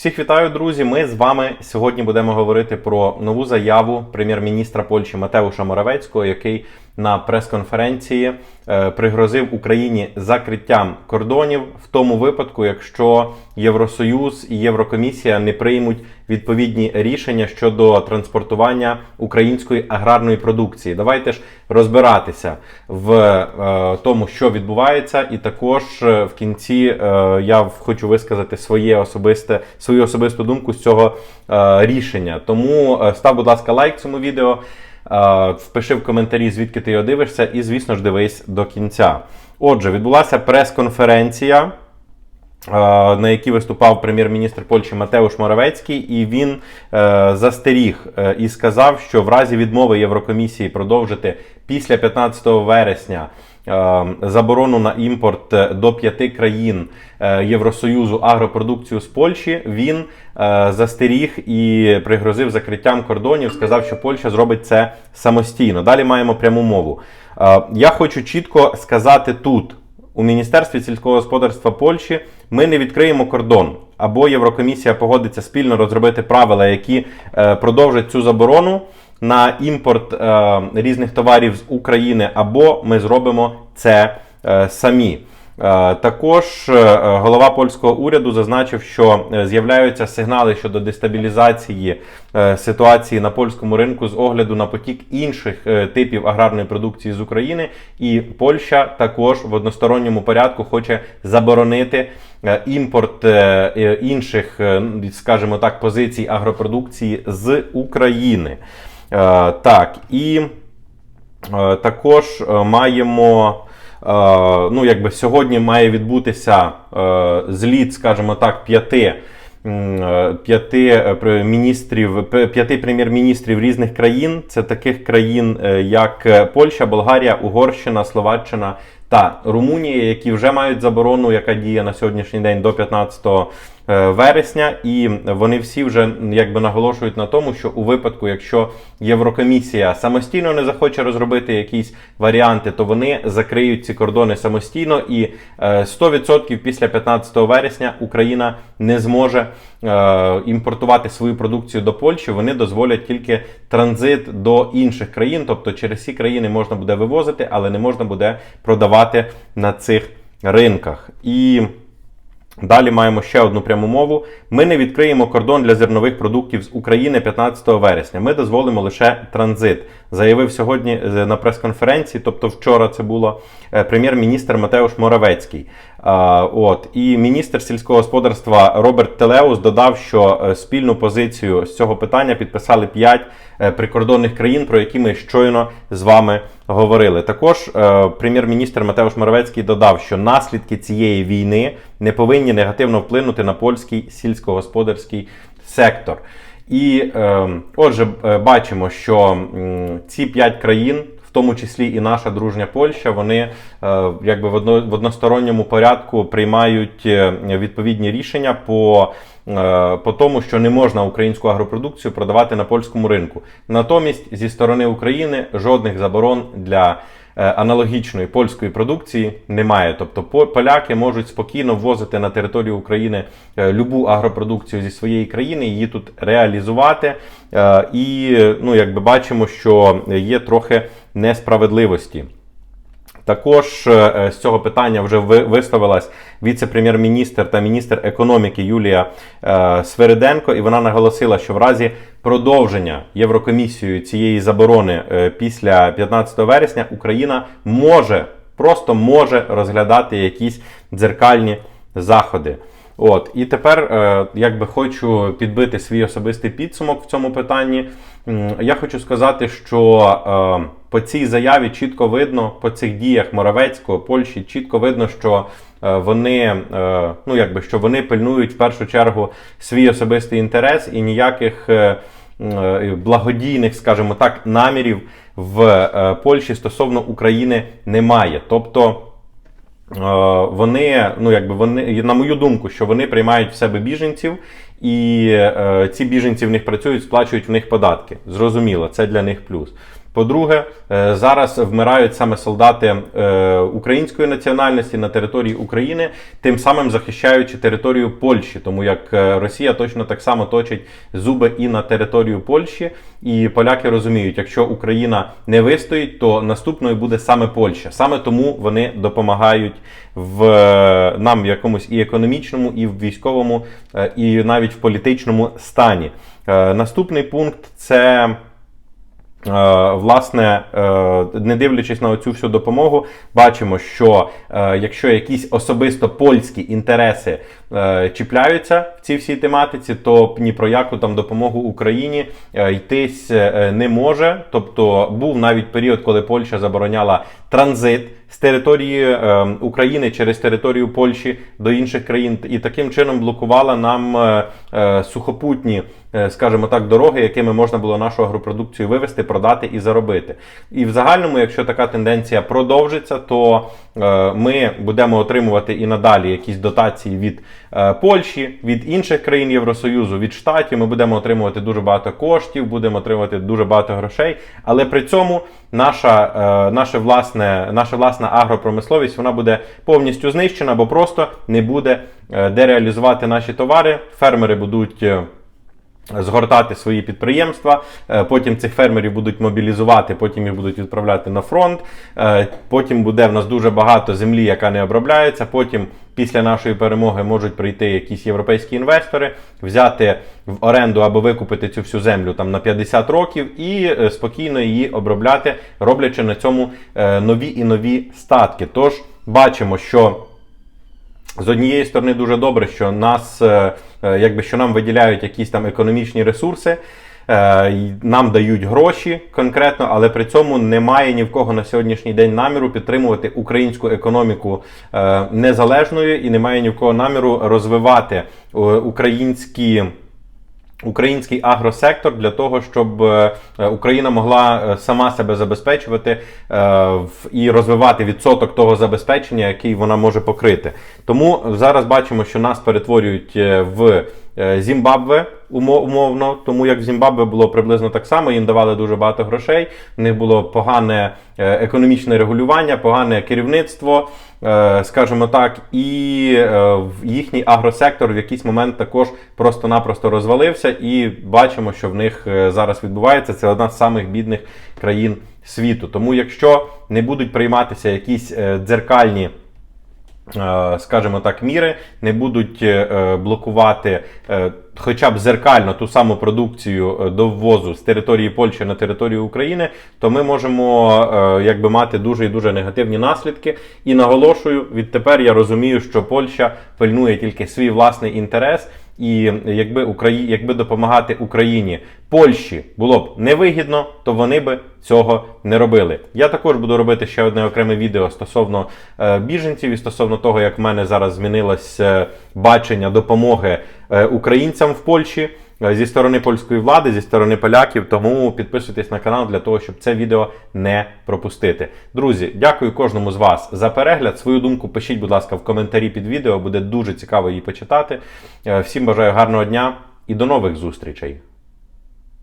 Всіх вітаю, друзі. Ми з вами сьогодні будемо говорити про нову заяву прем'єр-міністра Польщі Матеуша Моравецького, який на прес-конференції е, пригрозив Україні закриттям кордонів в тому випадку, якщо Євросоюз і Єврокомісія не приймуть відповідні рішення щодо транспортування української аграрної продукції. Давайте ж розбиратися в е, тому, що відбувається, і також е, в кінці я хочу висказати своє особисте свою особисту думку з цього рішення. Тому став, будь ласка, лайк цьому відео. Впиши в коментарі, звідки ти його дивишся, і, звісно ж, дивись до кінця. Отже, відбулася прес-конференція, на якій виступав прем'єр-міністр Польщі Матеуш Моравецький, і він е, застеріг е, і сказав, що в разі відмови Єврокомісії продовжити після 15 вересня. Е, Заборону на імпорт е, до п'яти країн е, Євросоюзу агропродукцію з Польщі. Він застеріг і пригрозив закриттям кордонів. Сказав, що Польща зробить це самостійно. Далі маємо пряму мову. Я хочу чітко сказати тут, у Міністерстві сільського господарства Польщі, ми не відкриємо кордон. Або Єврокомісія погодиться спільно розробити правила, які продовжать цю заборону на імпорт е, різних товарів з України, або ми зробимо це е, самі. Е, Також е, голова польського уряду зазначив, що е, з'являються сигнали щодо дестабілізації ситуації на польському ринку з огляду на потік інших типів аграрної продукції з України, і Польща також в односторонньому порядку хоче заборонити імпорт інших, скажімо так, позицій агропродукції з України. Е, Так, і Е, Також е, маємо. Ну, якби сьогодні має відбутися зліт, скажімо так, п'яти п'яти міністрів, п'яти прем'єр-міністрів різних країн. Це таких країн, як Польща, Болгарія, Угорщина, Словаччина та Румунія, які вже мають заборону, яка діє на сьогоднішній день до 15 е, вересня, і вони всі вже якби наголошують на тому, що у випадку, якщо Єврокомісія самостійно не захоче розробити якісь варіанти, то вони закриють ці кордони самостійно, і е, 100% після 15 вересня Україна не зможе е, імпортувати свою продукцію до Польщі. Вони дозволять тільки транзит до інших країн, тобто через ці країни можна буде вивозити, але не можна буде продавати на цих ринках. І Далі маємо ще одну пряму мову. Ми не відкриємо кордон для зернових продуктів з України 15 вересня. Ми дозволимо лише транзит. Заявив сьогодні е, на прес-конференції, тобто вчора це було е, прем'єр-міністр Матеуш Моравецький. От і міністр сільського господарства Роберт Телеус додав, що е, спільну позицію з цього питання підписали 5 прикордонних країн, про які ми щойно з вами говорили. Також прем'єр-міністр Матеуш Моравецький додав, що наслідки цієї війни не повинні негативно вплинути на польський сільськогосподарський сектор. І е, отже, бачимо, що ці п'ять країн. В тому числі і наша дружня Польща, вони е, якби в, одно, в односторонньому порядку приймають е, відповідні рішення по, е, по тому, що не можна українську агропродукцію продавати на польському ринку. Натомість зі сторони України жодних заборон для аналогічної польської продукції немає. Тобто по- поляки можуть спокійно ввозити на територію України е, любу агропродукцію зі своєї країни, її тут реалізувати. Е, І ну, якби бачимо, що є трохи несправедливості. Також е, з цього питання вже ви- висловилась віце-прем'єр-міністр та міністр економіки Юлія е, Свериденко, і вона наголосила, що в разі продовження Єврокомісією цієї заборони е, після 15 вересня Україна може просто може розглядати якісь дзеркальні заходи. От і тепер е, якби хочу підбити свій особистий підсумок в цьому питанні. Я хочу сказати, що е, по цій заяві чітко видно, по цих діях Моравецького, Польщі, чітко видно, що е, вони, е, ну якби що вони пильнують в першу чергу свій особистий інтерес і ніяких е, благодійних, скажімо так, намірів в Польщі стосовно України немає. Тобто. Вони, ну якби вони, на мою думку, що вони приймають в себе біженців, і е, ці біженці в них працюють, сплачують в них податки. Зрозуміло, це для них плюс. По-друге, е, зараз вмирають саме солдати е, української національності на території України, тим самим захищаючи територію Польщі, тому як е, Росія точно так само точить зуби і на територію Польщі. І поляки розуміють, якщо Україна не вистоїть, то наступною буде саме Польща. Саме тому вони допомагають в нам в якомусь і економічному, і в військовому, і навіть в політичному стані. Наступний пункт це. Е, Власне, е, не дивлячись на цю всю допомогу, бачимо, що е, якщо якісь особисто польські інтереси чіпляються в цій всій тематиці, то ні про яку там допомогу Україні е, йтись е, не може. Тобто був навіть період, коли Польща забороняла транзит з території е, України через територію Польщі до інших країн, і таким чином блокувала нам е, е, сухопутні, е, скажімо так, дороги, якими можна було нашу агропродукцію вивезти, продати і заробити. І в загальному, якщо така тенденція продовжиться, то е, ми будемо отримувати і надалі якісь дотації від е, Польщі, від інших країн Євросоюзу, від штатів. Ми будемо отримувати дуже багато коштів, будемо отримувати дуже багато грошей. Але при цьому наша, е, наше власне, наша власна агропромисловість вона буде повністю знищена, бо просто не буде е, де реалізувати наші товари. Фермери будуть. Згортати свої підприємства, е, потім цих фермерів будуть мобілізувати, потім їх будуть відправляти на фронт. е, Потім буде в нас дуже багато землі, яка не обробляється. Потім, після нашої перемоги, можуть прийти якісь європейські інвестори, взяти в оренду або викупити цю всю землю там на 50 років і е, спокійно її обробляти, роблячи на цьому нові і нові статки. Тож бачимо, що з однієї сторони дуже добре, що нас, е, е, якби що нам виділяють якісь там економічні ресурси, е, нам дають гроші конкретно, але при цьому немає ні в кого на сьогоднішній день наміру підтримувати українську економіку незалежною і немає ні в кого наміру розвивати українські. Український агросектор для того, щоб е, Україна могла е, сама себе забезпечувати е, і розвивати відсоток того забезпечення, який вона може покрити. Тому зараз бачимо, що нас перетворюють е, в е, Зімбабве умо- умовно, тому як в Зімбабве було приблизно так само, їм давали дуже багато грошей, в них було погане е, економічне регулювання, погане керівництво, е, скажімо так, і е, їхній агросектор в якийсь момент також просто-напросто розвалився, і бачимо, що в них е, зараз відбувається. Це одна з самих бідних країн світу. Тому, якщо не будуть прийматися якісь е, дзеркальні е, скажімо так, міри, не будуть е, блокувати е, хоча б зеркально ту саму продукцію е, до ввозу з території Польщі на територію України, то ми можемо е, якби мати дуже і дуже негативні наслідки. І наголошую, відтепер я розумію, що Польща пильнує тільки свій власний інтерес. І якби Украї... якби допомагати Україні Польщі було б невигідно, то вони би цього не робили. Я також буду робити ще одне окреме відео стосовно е, біженців і стосовно того, як в мене зараз змінилось е, бачення допомоги е, українцям в Польщі зі сторони польської влади, зі сторони поляків. Тому підписуйтесь на канал для того, щоб це відео не пропустити. Друзі, дякую кожному з вас за перегляд. Свою думку пишіть, будь ласка, в коментарі під відео. Буде дуже цікаво її почитати. Е, Всім бажаю гарного дня і до нових зустрічей.